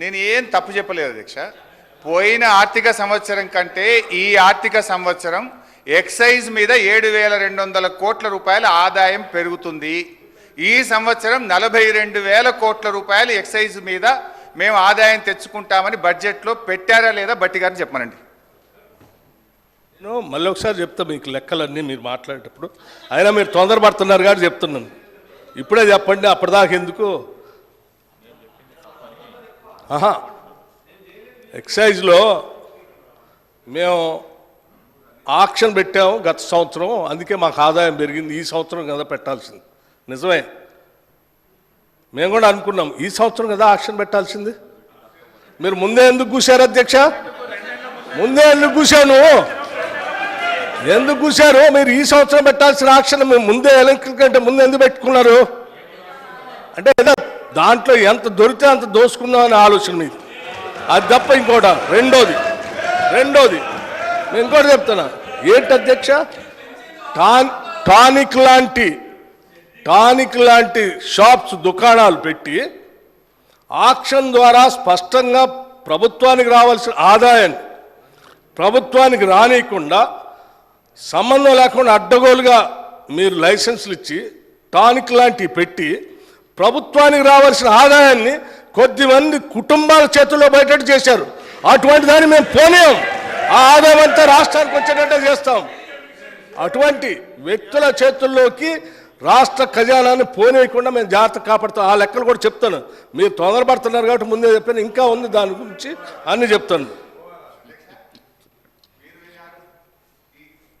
నేను ఏం తప్పు చెప్పలేదు అధ్యక్ష పోయిన ఆర్థిక సంవత్సరం కంటే ఈ ఆర్థిక సంవత్సరం ఎక్సైజ్ మీద ఏడు వేల రెండు వందల కోట్ల రూపాయల ఆదాయం పెరుగుతుంది. ఈ సంవత్సరం నలభై రెండు వేల కోట్ల రూపాయలు ఎక్సైజ్ మీద మేము ఆదాయం తెచ్చుకుంటామని బడ్జెట్లో పెట్టారా లేదా బట్టి గారిని చెప్పమనండి. నేను మళ్ళీ ఒకసారి చెప్తా మీకు లెక్కలన్నీ మీరు మాట్లాడేటప్పుడు. అయినా మీరు తొందరపడుతున్నారు కాబట్టి చెప్తున్నాను. ఇప్పుడే చెప్పండి అప్పటిదాకా ఎందుకు? ఆహా. ఎక్సైజ్లో మేము ఆక్షన్ పెట్టాము గత సంవత్సరం. అందుకే మాకు ఆదాయం పెరిగింది. ఈ సంవత్సరం కదా పెట్టాల్సింది. నిజమే. మేము కూడా అనుకున్నాం ఈ సంవత్సరం కదా ఆక్షన్ పెట్టాల్సింది. మీరు ముందే ఎందుకు కూశారు అధ్యక్ష? ముందే ఎందుకు కూశాను? ఎందుకు కూశారు? మీరు ఈ సంవత్సరం పెట్టాల్సిన ఆక్షన్ మేము ముందే ఎలక్ట్రిక్ కంటే ముందు ఎందుకు పెట్టుకున్నారు? అంటే ఏదో దాంట్లో ఎంత దొరికితే అంత దోసుకుందామనే ఆలోచన మీది అది తప్ప ఇంకోట రెండోది. రెండోది. నేను ఇంకోటి చెప్తున్నా. ఏంటి అధ్యక్ష? టాన్ టానిక్ లాంటి టానిక్ లాంటి షాప్స్ దుకాణాలు పెట్టి ఆక్షన్ ద్వారా స్పష్టంగా ప్రభుత్వానికి రావాల్సిన ఆదాయాన్ని ప్రభుత్వానికి రానియకుండా సంబంధం లేకుండా అడ్డగోలుగా మీరు లైసెన్సులు ఇచ్చి టానిక్ లాంటివి పెట్టి ప్రభుత్వానికి రావాల్సిన ఆదాయాన్ని కొద్దిమంది కుటుంబాల చేతుల్లో బయటట్టు చేశారు. అటువంటి దాన్ని మేము పోలేం ఆ ఆదాయం అంతా రాష్ట్రానికి వచ్చేటట్టే చేస్తాం. అటువంటి వ్యక్తుల చేతుల్లోకి రాష్ట్ర ఖజానాన్ని పోనీయకుండా మేము జాగ్రత్త కాపాడుతాం. ఆ లెక్కలు కూడా చెప్తాను. మీరు తొందరపడుతున్నారు కాబట్టి ముందే చెప్పాను. ఇంకా ఉంది దాని గురించి అన్ని చెప్తాను.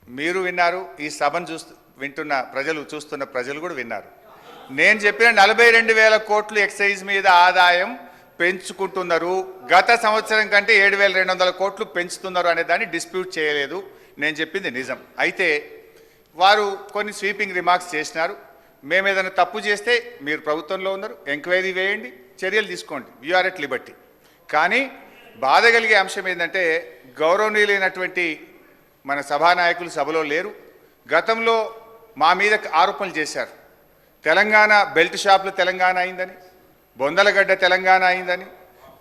మీరు విన్నారు. ఈ సభను చూస్తూ వింటున్న ప్రజలు చూస్తున్న ప్రజలు కూడా విన్నారు. నేను చెప్పిన నలభై రెండు వేల కోట్లు ఎక్సైజ్ మీద ఆదాయం పెంచుకుంటున్నారు. గత సంవత్సరం కంటే ఏడు వేల రెండు వందల కోట్లు పెంచుతున్నారు అనే దాన్ని డిస్ప్యూట్ చేయలేదు. నేను చెప్పింది నిజం. అయితే వారు కొన్ని స్వీపింగ్ రిమార్క్స్ చేసినారు. మేము ఏదైనా తప్పు చేస్తే మీరు ప్రభుత్వంలో ఉన్నారు. ఎంక్వైరీ వేయండి. చర్యలు తీసుకోండి. యూఆర్ ఎట్ లిబర్టీ కానీ బాధ కలిగే అంశం ఏంటంటే గౌరవనీయులైనటువంటి మన సభానాయకులు సభలో లేరు. గతంలో మా మీద ఆరోపణలు చేశారు. తెలంగాణ బెల్ట్ షాపులు తెలంగాణ అయిందని బొందలగడ్డ తెలంగాణ అయిందని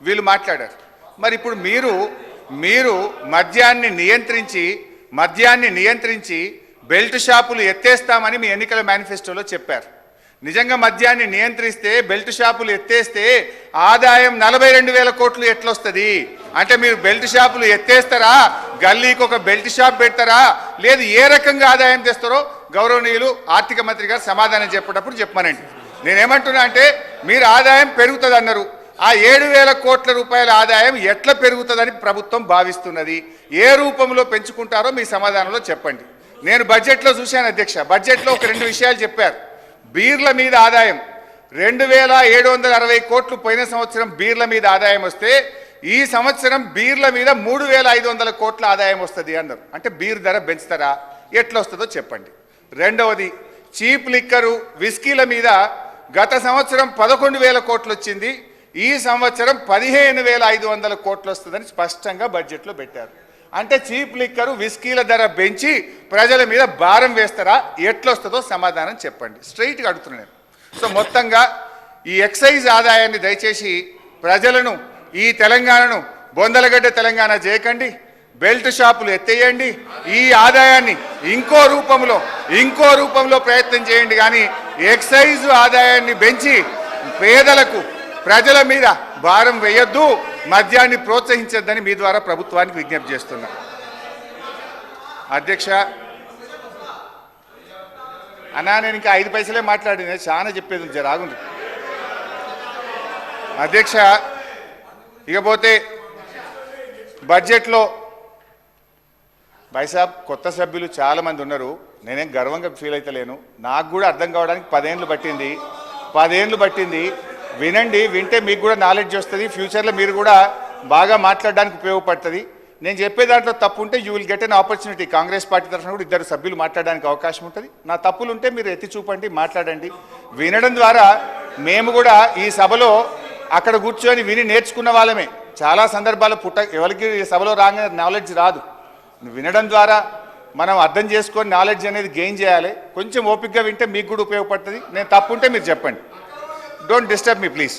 వీళ్ళు మాట్లాడారు. మరి ఇప్పుడు మీరు మీరు మద్యాన్ని నియంత్రించి మద్యాన్ని నియంత్రించి బెల్ట్ షాపులు ఎత్తేస్తామని మీ ఎన్నికల మేనిఫెస్టోలో చెప్పారు. నిజంగా మద్యాన్ని నియంత్రిస్తే బెల్ట్ షాపులు ఎత్తేస్తే ఆదాయం నలభై రెండు వేల కోట్లు ఎట్లొస్తుంది? అంటే మీరు బెల్ట్ షాపులు ఎత్తేస్తారా? గల్లీకి ఒక బెల్ట్ షాప్ పెడతారా? లేదు ఏ రకంగా ఆదాయం తెస్తారో గౌరవనీయులు ఆర్థిక మంత్రి గారు సమాధానం చెప్పేటప్పుడు చెప్పమనండి. నేనేమంటున్నా అంటే మీరు ఆదాయం పెరుగుతుంది అన్నారు ఆ ఏడు వేల కోట్ల రూపాయల ఆదాయం ఎట్లా పెరుగుతుందని ప్రభుత్వం భావిస్తున్నది? ఏ రూపంలో పెంచుకుంటారో మీ సమాధానంలో చెప్పండి. నేను బడ్జెట్లో చూశాను అధ్యక్ష. బడ్జెట్లో ఒక రెండు విషయాలు చెప్పారు. బీర్ల మీద ఆదాయం. రెండు వేల ఏడు వందల అరవై కోట్లు పోయిన సంవత్సరం బీర్ల మీద ఆదాయం వస్తే ఈ సంవత్సరం బీర్ల మీద మూడు వేల ఐదు వందల కోట్ల ఆదాయం వస్తుంది అన్నారు. అంటే బీర్ ధర పెంచుతారా? ఎట్లా వస్తుందో చెప్పండి. రెండవది చీప్ లిక్కరు విస్కీల మీద గత సంవత్సరం పదకొండు వేల కోట్లు వచ్చింది ఈ సంవత్సరం పదిహేను వేల ఐదు వందల కోట్లు వస్తుందని స్పష్టంగా బడ్జెట్లో పెట్టారు. అంటే చీప్ లిక్కరు విస్కీల ధర పెంచి ప్రజల మీద భారం వేస్తారా? ఎట్లొస్తుందో సమాధానం చెప్పండి. స్ట్రైట్గా అడుగుతున్నాను నేను. సో మొత్తంగా ఈ ఎక్సైజ్ ఆదాయాన్ని దయచేసి ప్రజలను ఈ తెలంగాణను బొందలగడ్డ తెలంగాణ చేయకండి బెల్ట్ షాపులు ఎత్తేయండి. ఈ ఆదాయాన్ని ఇంకో రూపంలో ఇంకో రూపంలో ప్రయత్నం చేయండి. కానీ ఎక్సైజ్ ఆదాయాన్ని పెంచి పేదలకు ప్రజల మీద భారం వేయొద్దు మద్యాన్ని ప్రోత్సహించొద్దని మీ ద్వారా ప్రభుత్వానికి విజ్ఞప్తి చేస్తున్నా. అధ్యక్ష అన్నా నేను ఇంకా ఐదు పైసలే మాట్లాడిన. చాలా చెప్పేది ఉంది, ఆగుంది అధ్యక్ష ఇకపోతే బడ్జెట్లో బైసాబ్ కొత్త సభ్యులు చాలామంది ఉన్నారు. నేనేం గర్వంగా ఫీల్ అవుతలేను నాకు కూడా అర్థం కావడానికి పదేళ్ళు పట్టింది. పదేళ్ళు పట్టింది. వినండి వింటే మీకు కూడా నాలెడ్జ్ వస్తుంది. ఫ్యూచర్లో మీరు కూడా బాగా మాట్లాడడానికి ఉపయోగపడుతుంది. నేను చెప్పే దాంట్లో తప్పు ఉంటే you will get an opportunity Congress party తరఫున కూడా ఇద్దరు సభ్యులు మాట్లాడడానికి అవకాశం ఉంటుంది. నా తప్పులు ఉంటే మీరు ఎత్తి చూపండి మాట్లాడండి. వినడం ద్వారా మేము కూడా ఈ సభలో అక్కడ కూర్చొని విని నేర్చుకున్న వాళ్ళమే. చాలా సందర్భాలు పుట్ట ఎవరికి ఈ సభలో రాగానే నాలెడ్జ్ రాదు. వినడం ద్వారా మనం అర్థం చేసుకొని నాలెడ్జ్ అనేది గెయిన్ చేయాలి. కొంచెం ఓపికగా వింటే మీకు కూడా ఉపయోగపడుతుంది. నేను తప్పుంటే మీరు చెప్పండి. Don't disturb me please